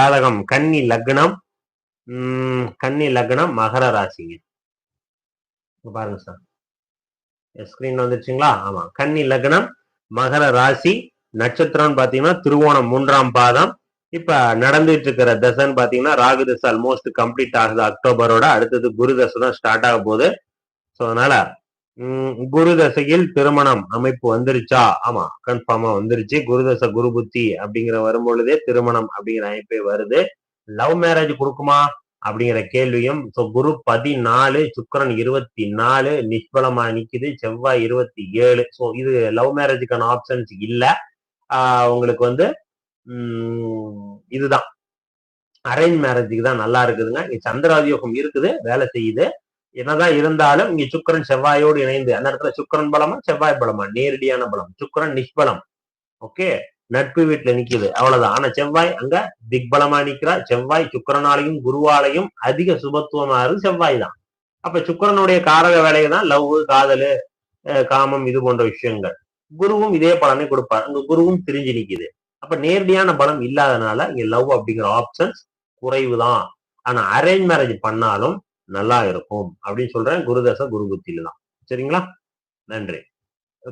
ஜாதகம் கன்னி லக்னம் உம், கன்னி லக்னம் மகர ராசிங்க. பாருங்க சார் ஸ்கிரீன் வந்துருச்சுங்களா? ஆமா. கன்னி லக்னம் மகர ராசி நட்சத்திரம்னு பாத்தீங்கன்னா திருவோணம் மூன்றாம் பாதம். இப்ப நடந்துட்டு இருக்கிற தசைன்னு பாத்தீங்கன்னா ராகு தசை ஆல்மோஸ்ட் கம்ப்ளீட் ஆகுது. அக்டோபரோட அடுத்தது குரு தசை தான் ஸ்டார்ட் ஆக போகுது. ஸோ அதனால குரு தசையில் திருமணம் அமைப்பு வந்துருச்சா? ஆமா கன்ஃபார்மா வந்துருச்சு. குரு தசை குரு புத்தி அப்படிங்கிற வரும்பொழுதே திருமணம் அப்படிங்கிற அமைப்பே வருது. லவ் மேரேஜ் கொடுக்குமா? அப்படிங்கிற கேள்வியும் ஸோ குரு பதினாலு சுக்கரன் இருபத்தி நாலு நிஷ்பலமா நிக்குது. செவ்வாய் இருபத்தி ஏழு ஸோ இது லவ் மேரேஜுக்கான ஆப்ஷன்ஸ் இல்ல. உங்களுக்கு வந்து இதுதான். அரேஞ்ச் மேரேஜுக்கு தான் நல்லா இருக்குதுங்க. சந்திராதியோகம் இருக்குது வேலை செய்யுது. என்னதான் இருந்தாலும் இங்க சுக்கிரன் செவ்வாயோடு இணைந்து அந்த இடத்துல சுக்கிரன் பலமா செவ்வாய் பலமா? நேரடியான பலம். சுக்கிரன் நிஷ்பலம். ஓகே? நட்பு வீட்டுல நிக்குது. அவ்வளவுதான். ஆனா செவ்வாய் அங்க திக்பலமா நிக்கிறா செவ்வாய் சுக்கிரனாலையும் குருவாலையும் அதிக சுபத்துவமாறு செவ்வாய் தான். அப்ப சுக்கிரனுடைய காரக வேலையை தான் லவ் காதலு அஹ் காமம் இது போன்ற விஷயங்கள். குருவும் இதே பலனை கொடுப்பார். அங்க குருவும் திரிஞ்சு நிக்குது. அப்ப நேரடியான பலம் இல்லாதனால இங்க லவ் அப்படிங்கிற ஆப்ஷன்ஸ் குறைவுதான். ஆனா அரேஞ்ச் மேரேஜ் பண்ணாலும் நல்லா இருக்கும். அப்படின்னு சொல்றேன். குருதசை குரு புத்தியில தான். சரிங்களா? நன்றி.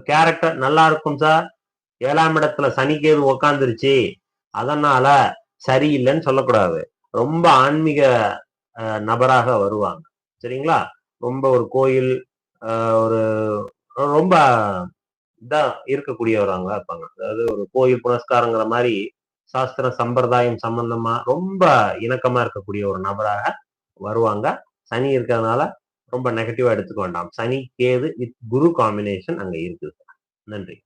கேரக்டர் நல்லா இருக்கும் சார் ஏழாம் இடத்துல சனிக்கேது உக்காந்துருச்சு. அதனால சரியில்லைன்னு சொல்லக்கூடாது. ரொம்ப ஆன்மீக நபராக வருவாங்க. சரிங்களா? ரொம்ப ஒரு கோயில் ஒரு ரொம்ப இதா இருக்கக்கூடியவராங்க இருப்பாங்க. அதாவது ஒரு கோயில் புனஸ்காரங்கிற மாதிரி சாஸ்திர சம்பிரதாயம் சம்பந்தமா ரொம்ப இணக்கமா இருக்கக்கூடிய ஒரு நபராக வருவாங்க. சனி இருக்கிறதுனால ரொம்ப நெகட்டிவா எடுத்துக்க வேண்டாம். சனி கேது வித் குரு காம்பினேஷன் அங்க இருக்குது. நன்றி.